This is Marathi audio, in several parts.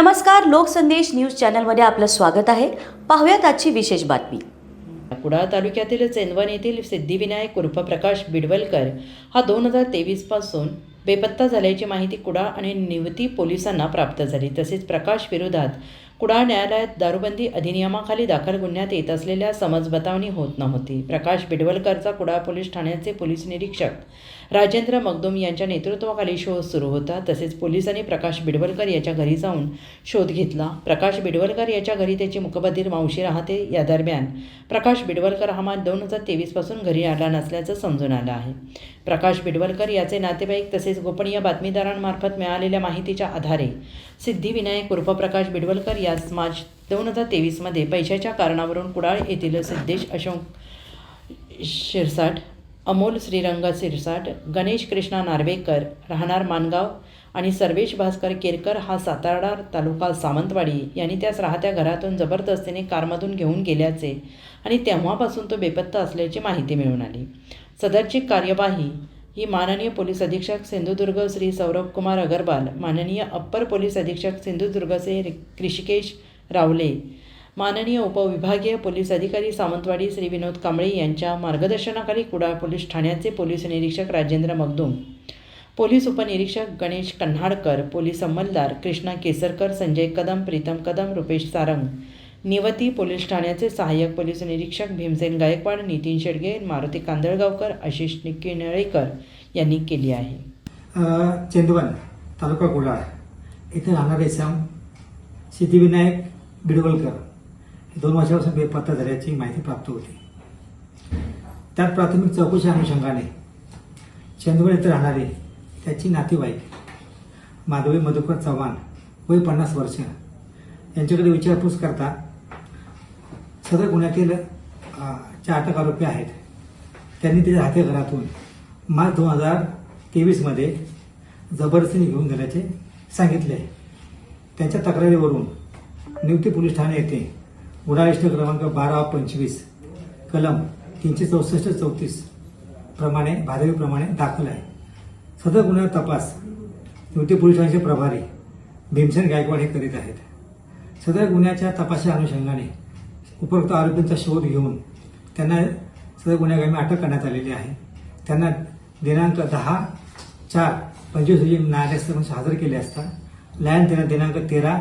नमस्कार लोकसंदेश न्यूज चॅनलमध्ये आपलं स्वागत आहे. पाहूयात आजची विशेष बातमी. कुडाळ तालुक्यातील चेंदवन येथील सिद्धिविनायक उर्फ प्रकाश बिडवलकर हा दोन हजार तेवीसपासून बेपत्ता झाल्याची माहिती कुडाळ आणि निवती पोलिसांना प्राप्त झाली. तसेच प्रकाश विरोधात कुडाळ न्यायालयात दारूबंदी अधिनियमाखाली दाखल गुन्ह्यात येत असलेल्या समज बतावणी होत नव्हती. प्रकाश बिडवलकरचा कुडाळ पोलीस ठाण्याचे पोलीस निरीक्षक राजेंद्र मगदुम यांच्या नेतृत्वाखाली शोध सुरू होता. तसेच पोलिसांनी प्रकाश बिडवलकर याच्या घरी जाऊन शोध घेतला. प्रकाश बिडवलकर याच्या घरी त्याची मुकबधीर मावशी राहते. या दरम्यान प्रकाश बिडवलकर हा मान दोन हजार तेवीसपासून घरी आला नसल्याचं समजून आलं आहे. प्रकाश बिडवलकर याचे नातेवाईक तसेच गोपनीय बातमीदारांमार्फत मिळालेल्या माहितीच्या आधारे सिद्धिविनायक उर्फ प्रकाश बिडवलकर यास मार्च दोन हजार तेवीसमध्ये पैशाच्या कारणावरून कुडाळ येथील सिद्धेश अशोक शिरसाट अमोल श्रीरंग शिरसाट गणेश कृष्णा नार्वेकर राहणार मानगाव आणि सर्वेश भास्कर केरकर हा सातारा तालुका सावंतवाडी यांनी त्यास राहत्या घरातून जबरदस्तीने कारमधून घेऊन गेल्याचे आणि तेव्हापासून तो बेपत्ता असल्याची माहिती मिळून आली. सदरची कार्यवाही ही माननीय पोलीस अधीक्षक सिंधुदुर्ग श्री सौरभ कुमार अगरवाल माननीय अप्पर पोलीस अधीक्षक सिंधुदुर्गचे ऋषिकेश रावले माननीय उपविभागीय पोलीस अधिकारी सावंतवाडी श्री विनोद कांबळे यांच्या मार्गदर्शनाखाली कुडाळ पोलीस ठाण्याचे पोलीस निरीक्षक राजेंद्र मगदुम पोलीस उपनिरीक्षक गणेश कन्हाडकर पोलीस अंमलदार कृष्णा केसरकर संजय कदम प्रीतम कदम रुपेश सारंग निवती पोलीस ठाण्याचे सहाय्यक पोलीस निरीक्षक भीमसेन गायकवाड नितीन शेडगे मारुती कांदळगावकर आशिष निळेकर यांनी केली आहे. चेंदवन तालुका कुडाळ इथे राहणारे श्याम सिद्धिविनायक बिडवलकर. हे दोन वर्षापासून बेपत्ता झाल्याची माहिती प्राप्त होती. त्यात प्राथमिक चौकशी अनुषंगाने चेंदवन येथे राहणारे त्याची नातेवाईक माधवी मधुकर चव्हाण वय पन्नास वर्ष. यांच्याकडे विचारपूस करता सदर गुन्ह्यातील अ, जे अटक आरोपी आहेत. त्यांनी त्याच्या हाते घरातून मार्च दोन हजार तेवीसमध्ये जबरदस्तीने घेऊन गेल्याचे सांगितले. आहे त्यांच्या तक्रारीवरून निवती पोलीस ठाणे येथे गुन्हा रजिस्टर क्रमांक बारा पंचवीस कलम तीनशे चौसष्ट चौतीस प्रमाणे भादवीप्रमाणे दाखल आहे. सदर गुन्हा तपास निवती पोलीस ठाण्याचे प्रभारी भीमसेन गायकवाड हे करीत आहेत. सदर गुन्ह्याच्या तपासाच्या अनुषंगाने उपरोक्त आरोपींचा शोध घेऊन त्यांना सदर गुन्हेगामी अटक करण्यात आलेली आहे. त्यांना दिनांक दहा चार पंचवीस रोजी न्यायालयासमोर हजर केले असता लॅन त्यांना दिनांक तेरा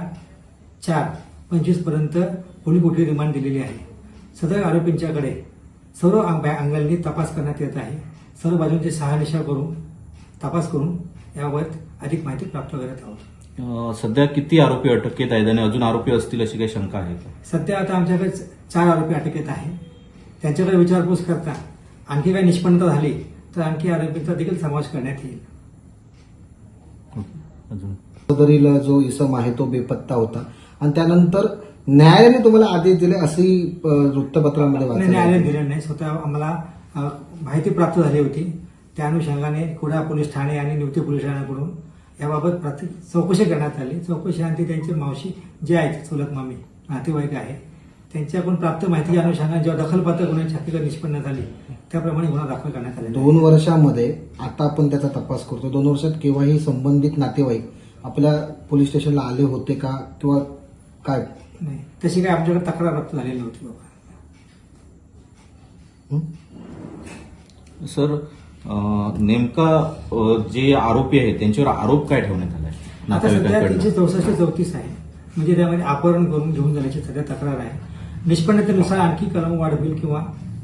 चार पंचवीसपर्यंत पोलीस कोठडी रिमांड दिलेली आहे. सदर आरोपींच्याकडे सर्व अंग- अंगांनी तपास करण्यात येत आहे. सर्व बाजूंची शहानिशा करून तपास करून याबाबत अधिक माहिती प्राप्त करत आहोत. सध्या किती आरोपी अटकेत आहेत आणि अजून आरोपी असतील अशी काही शंका आहे का? सध्या आता आमच्याकडे चार आरोपी अटकेत आहे त्यांच्याकडे विचारपूस करता आणखी काही निष्पन्नता झाली तर आणखी आरोपींचा देखील समावेश करण्यात येईल. अजून? सदरील जो इसम आहे तो बेपत्ता होता. आणि त्यानंतर न्यायालयाने तुम्हाला आदेश दिले अशी अ, वृत्तपत्रामध्ये न्यायालय. दिलं नाही. स्वतः आम्हाला माहिती प्राप्त झाली होती. त्या अनुषंगाने कुडा पोलीस ठाणे आणि निवती पोलीस ठाण्याकडून याबाबत प्रति चौकशी करण्यात आली. चौकशी आणि त्यांची मावशी जे आहेत चुलत मामी नातेवाईक आहे. त्यांच्याकडून प्राप्त माहितीच्या अनुषंगाने जेव्हा दखलपात्र गुन्ह्याची हकीकत निष्पन्न झाली त्याप्रमाणे गुन्हा दाखल करण्यात आहे. दोन वर्षामध्ये आता आपण त्याचा तपास करतो. दोन वर्षात केव्हाही संबंधित नातेवाईक आपल्या पोलीस स्टेशनला आले होते का किंवा काय? नाही. तशी काही आमच्याकडे तक्रार प्राप्त झालेली नव्हती बाबा? सर नेमका जे आरोपी आहेत त्यांच्यावर आरोप काय ठेवण्यात आलाय? आता सध्या तीनशे चौसष्ट चौतीस आहे म्हणजे त्यामध्ये अपहरण करून घेऊन जाण्याची सध्या तक्रार आहे. निष्पन्नतेनुसार आणखी कलम वाढ होईल किंवा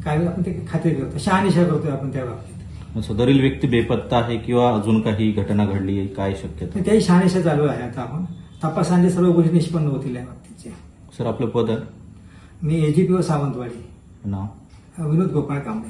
काय आपण ते खात्री करतो शहानिशा करतोय आपण त्या बाबतीत. सदरील व्यक्ती बेपत्ता आहे किंवा अजून काही घटना घडली आहे काय शक्यता? तर त्याही शहानिशा चालू आहे आता आपण. तपासांचे सर्व गोष्टी निष्पन्न होतील या बाबतीचे सर आपलं पद? आहे मी एजीपीओ सावंतवाडी. नाव? विनोद गोपाळ कांबळे.